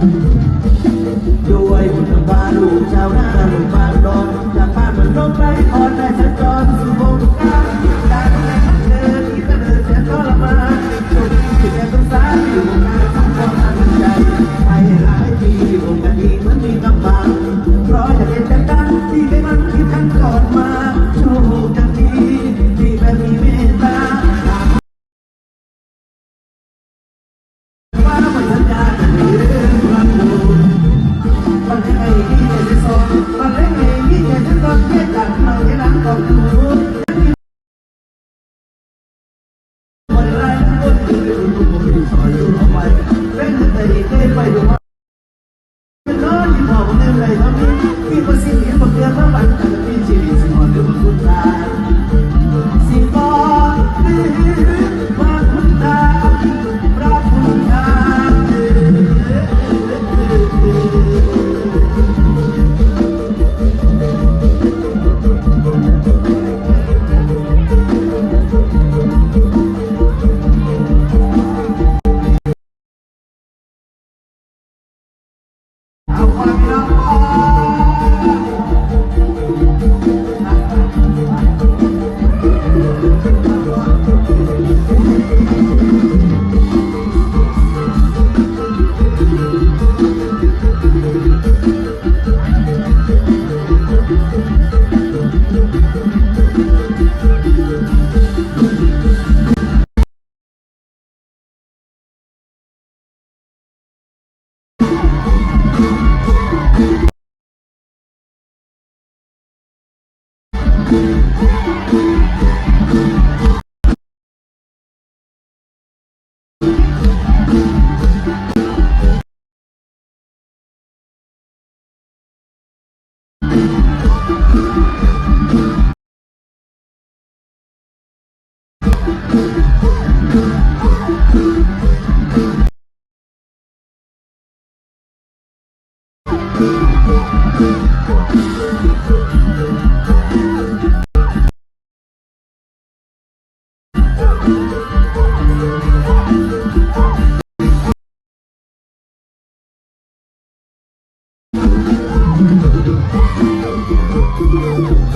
ด้ว ดีเ ส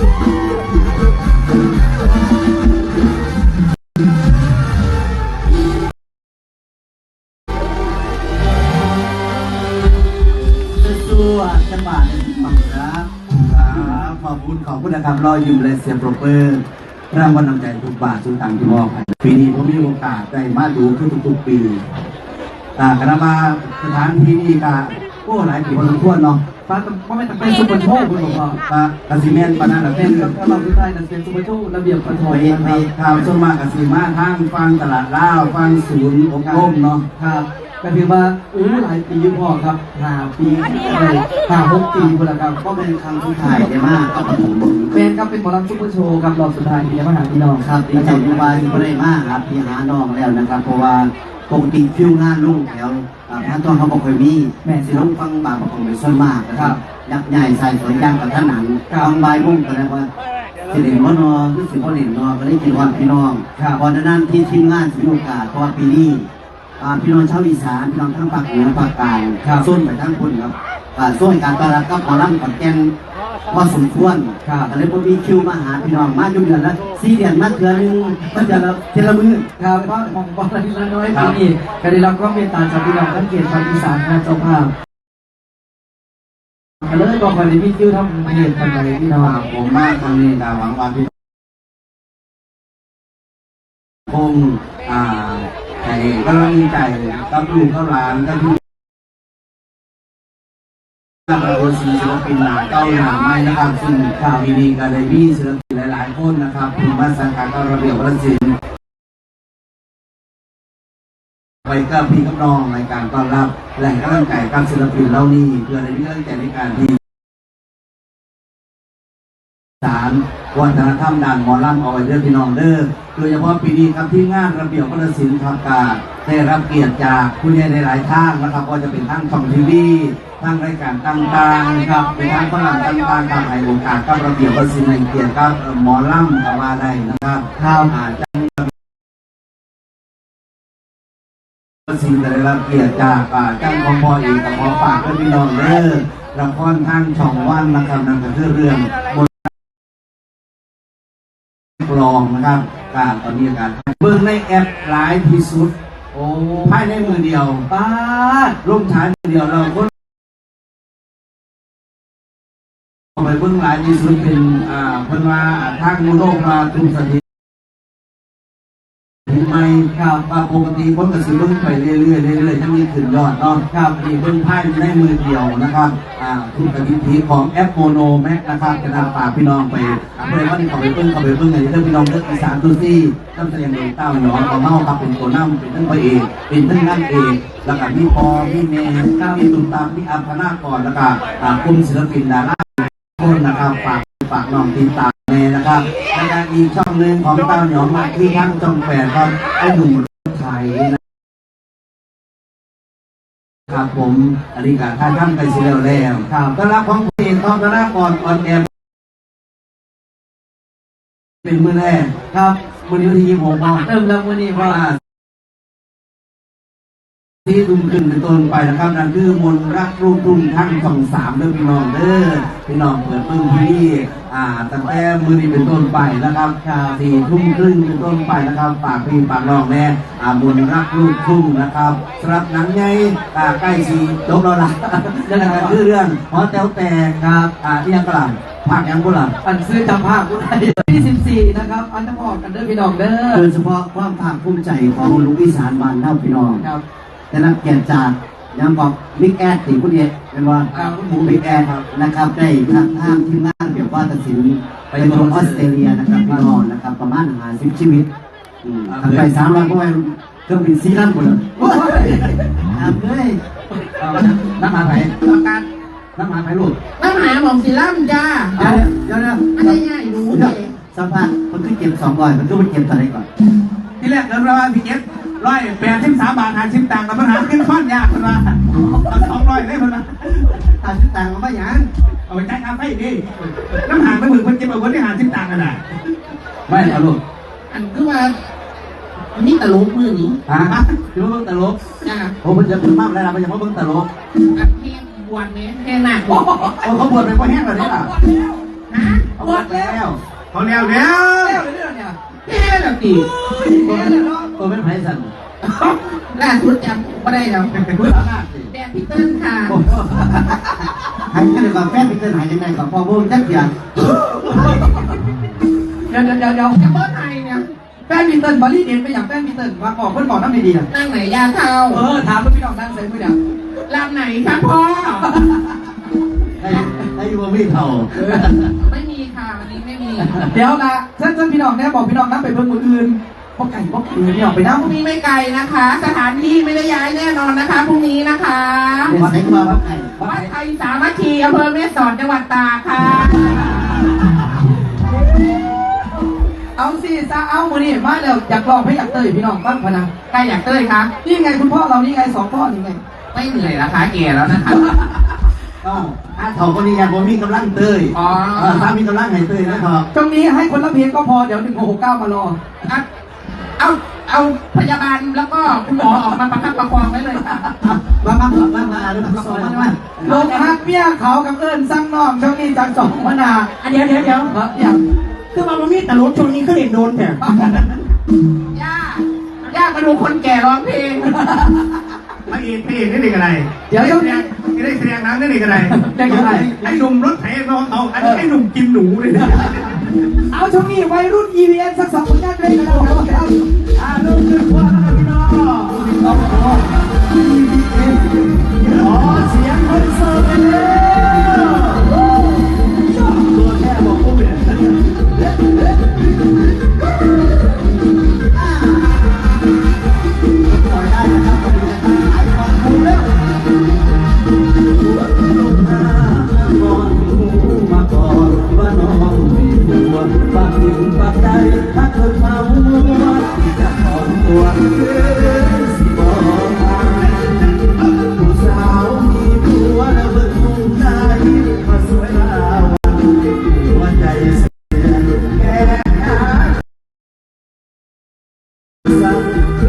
ู้ ขอบคุณนะครับรออยู่เลยเสียงโปรเปอร์รางวัลนำใจทุกบาททุกตังค์ที่มอบให้ปีนี้ผมมีโอกาสได้มาดูขึ้นทุกๆปีอ่าคณะมาสถานที่นี่ก็โอ้หลายปีพอสมควรเนาะฟ้าก็ไม่ต้องเป็นซุปเปอร์โชว์คุณหลวงพ่อก็กสิเมนปานนันเป็เป็นกับเราคือไทยนั่นเป็นซุปเปอร์โชว์ระเบียบประถอยนะครับข่าวส่วนมากกสิมาทางฟังตลาดล่าวฟังศูนย์อบรมเนาะครับ ก็ถือว่าอู้หลายปีอยู่พอครับห้าปีอะไรห้าหกปีคนละครับก็เป็นครั้งสุดท้ายได้มากครับผมเป็นครับเป็นหมอลำซุปเปอร์โชว์ครับรอบสุดท้ายที่จะมาหาพี่น้องครับดีใจที่ว่าที่ไม่ได้มากครับที่หาน้องแล้วนะครับ เพราะว่าปกติคิวงานลูกแถวอ่าพระต้นเขาบอกเคยมีแม่สิลุงฟังบางประกอบเป็นส่วนมากนะครับยักษ์ใหญ่ใส่สวยย่างกับท่านหนังกลางใบายมุ่งแสดงว่าสิเด่นว่านอหรือสิบ่เด่นนอก็ได้กินวันพี่น้องพอนั้นที่ทีมงานสิมีโอกาสเพราะว่าปีนี้ อ่าพี่น้องชาวอีสานพี่น้องทั้งภาคเหนือภาคกลางส่วนไปทั้งคนครับอ่าส่วนการต้อนรับกับหมอลำกับแกงพอสมควรก็เลยผมมีคิวมาหาพี่น้องมาอยู่เดือนละสี่เดือนมาเดือนหนึงมาเดือนละเทละมือครับก็มองบอลอะไรน้อยปีนี้ก็ได้รับความเมตตาจากพี่น้องทั้งเกียรติภาคอีสานนะเจ้าภาพก็เลยบอกว่าในพี่คิวทำเพจทำอะไรพี่น้อง ผมมากครั้งนี้ก็หวังว่าพี่คงอ่า ให้กำลังใจกับลูกกับหลานกับพี่เราเป็นศิลปินหนาเก้าหนาไม้นะครับซึ่งข่าวดีๆก็ได้มีศิลปินหลายๆคนนะครับที่มาสังกัดกับระเบียบวัฒนศิลป์ไปกับพี่กับน้องในการต้อนรับแหล่งกำลังใจกับศิลปินเล่านี้เพื่อในเรื่องใจในการที่ สารวัฒนธรรมด่านหมอลำเอาไว้เด้อพี่น้องเด้อโดยเฉพาะปีนี้ครับที่งานระเบียบวัฒนศิลป์ครับการได้รับเกียรติจากผู้ใหญ่ในหลายท่านนะครับก็จะเป็นทั้งช่องทีวีทั้งรายการต่างๆครับเป็นทั้งฝรั่งต่างๆตามให้โอกาสกับระเบียบวัฒนศิลป์ในเกียรติกับหมอลำกับว่าได้นะครับครับอาจจะสินธุ์ได้รับเกียรติจากอ่าจ้างของพ่อเอกกับพ่อฝากเพื่อนพี่น้องเด้อละครทางช่องว่างนะครับนั่นก็คือเรื่อง องนะครับการตอนนี้การเบิ่งในแอปหลายที่สุดโอ้ภายในมือเดียวป้าดร่มฉายมือเดียวเราคนไปเบิ่งหลายที่สุดเป็นอ่าเพิ่นว่าทางโลกมาทุกสถิ ตถึงไม่ครับว่าปกติคนก็สิเบิ่งไปเรื่อยๆเรื่อยๆจะมีขึ้นยอดเนาะครับนี่เบิ่งภายในมือเดียวนะครับอ่าทุกสถิติของแอปโมโนแม็กนะครับจะนำฝากพี่น้องไปเพื่อว่านี่เขาไปเบิ่งเขาไปเบิ่งไงเรื่องพี่น้องเรื่องอีสานตัวซี่น้ำแสดงโดยเต้าหยองของเฮาครับเป็นตัวน้ำเป็นทั้งพระเอกเป็นทั้งนางเอกแล้วก็มีพอมีเมย์มีตุ้มตามมีอัมพนากรแล้วก็อ่ากลุ่มศิลปินดาราคนนะครับฝากฝากน้องติดตาม นะครับนการอีกช่องหนึ่งของเต้าหยองมาที่ทั้งช่องแปดครับไอ้หนุ่มรถไถนะครับผมอันนี้การท่านทำไปเสียแล้วแล้วครับต้อนรับของเพลงทองกระก่ออนแอร์เป็นมือแรกครับวันนี้วันที่ยี่สิบหกเนาเริ่มแล้ววันนี้ว่าที่ดุมขึ้นเป็นต้นไปนะครับนั่นคือมนรักรูปรุ่งทั้งสองสามเด้อพี่น้องเด้อพี่น้องเปิดเพิ่งที่ อ่าตั้งแต่มือนี้เป็นต้นไปนะครับสี่ทุ่มครึ่งเป็นต้นไปนะครับฝากพี่ฝากน้องแน่อ่ามนต์รักรูปทุ่งนะครับสำหรับหนังใหญ่อ่าใกล้สีจบแล้วล่ะนั่นก็คือเรื่องหอแต๋วแตกครับอ่าที่ยังกระหล่ำภาคยังกระหล่ำอันซื้อจำภาพกูได้ที่สิบสี่นะครับ อันต้องออกกันเด้อพี่น้องเด้อโดยเฉพาะความภาคภูมิใจของลูกอีสานบ้านเท่าพี่น้องครับได้รับเกียรติจาก ยังบอกบิ๊กแอดติคุณเอกเป็นว่าครับหมูบิ๊กแอดนะครับได้ทางทางทีมงานเกี่ยวกับตัดสินไปลงออสเตรเลียนะครับพี่น้องนะครับประมาณหาสิบชีวิตอืมทางไปสามร้อยก็ไปเครื่องบินซีรั่นหมดเลยทำเลยเอาน้ำมาไผ่น้ำมาไผ่ลูกน้ำหาหมองสีล่ำจ้าเดี๋ยวเดี๋ยวไม่ได้ง่ายรู้เดี๋เลยวยสัมภาษณ์มันขึ้นเก็บสองร้อยมันก็ไปเก็บอะไรก่อนที่แรกเริ่มแล้วว่าพี่เอฟ ร้อยแปดสิบสามบาทหาสิบตังค์กับปัญหาขึ้นข้อนยากคนละเอาสองร้อยได้คนละตาชุดต่างมาไม่ยังเอาไปจ่ายค่าไฟดิน้ำหางไม่หมึกคนเจ็บเอาคนที่หาสิบตังค์กันได้ไม่เอาลูกอันคือว่านี่ตลกมือนี้ฮะคือว่าเบิ่งตลกจ้าโอ้เพิ่นจะเพิ่งมากแล้วนะเพิ่นจะมาเบิ่งตลกอันแห้งบวชเนี่ยแห้งหนักโอ้เขาบวชไปเพราะแห้งแบบนี้ล่ะฮะเขาบวชแล้วเขาแล้วแล้วแล้วเรื่องเนี่ยแห้งแล้วตีตัวเป็นตัวเป็นไผ่สัน ล่าสุดจำไม่ได้แล้วเป็นผู้สาวนาสิแดนพีเติ้ลค่ะ โอ้โหหายยังไงก่อนแฟนไปเกินหายยังไงก่อนพอพวกจักอย่างเดี๋ยวเดี๋ยวเดี๋ยวเดี๋ยวจะเบิ้ลไทยเนี่ยแป้งมีเติ้ลบอลลี่เด่นไปอย่างแป้งมีเติ้ลมาบอกเพื่อนบอกน้ำดีๆอะนั่งไหนยาเท้าเออถามว่าพี่น้องนั่งใส่มือเนี่ยลำไหนครับพ่อ ให้ให้ยูบ่มีเท่าไม่มีค่ะวันนี้ไม่มี เดี๋ยวละเช่นเช่นพี่น้องเนี่ยบอกพี่น้องนั่งไปเพิ่มมืออื่น พวกไก่พวกอื่นพี่น้องไปนั่งพรุ่งนี้ไม่ไกลนะคะ สถานที่ไม่ได้ย้ายแน่นอนนะคะพรุ่งนี้นะคะเป็นใช้มาว่าใครวัดไทยสามัคคีอำเภอแม่สอดจังหวัดตากค่ะ เอาสิซะเอามือนี่มาแล้วอยากลองให้อยากเตยพี่น้องบ้างพะนะใครอยากเต้ยคะนี่ไงคุณพ่อเรานี่ไงสองพ่อนี่ไงไม่เหนื่อยนะคะแก่แล้วนะคะต้องถ้าเท่าคนนี้ยังบ่มีกำลังเตยอ๋อ เออถ้ามีกำลังให้เตยนะครับ ตรงนี้ให้คนละเพียงก็พอเดี๋ยวหนึ่งหกเก้ามารอ อะ เอาเอาพยาบาลแล้วก็คุณหมอออกมาประคับประคองไว้เลยค่ะมามามามาเรื่องสองมามาลงฮักเมียเขากับเอิญสั่งน้องช่วงนี้จากสองพนาอันเดียวเดี๋ยวเดี๋ยวเอออย่างคือมาบ่มีตลกช่วงนี้ก็เห็นโดนแต่ย่าย่ามาดูคนแก่ร้องเพลงพระเอกพระเอกนี่เด็กอะไรเดี๋ยวช่วงนี้นี่ได้แสดงนังนี่เด็กอะไรได้กันไรไอ้หนุ่มรถไถเขาเอาอันนี้ไอ้หนุ่มกินหนูเลยนะ เอาช่วงนี้วัยรุ่น EVN สักสองผลงานเพลงกันแล้วครับอ่าลูกขึ้นว่าแล้วพี่น้องขอเสียงคอนเสิร์ตเลย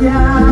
สี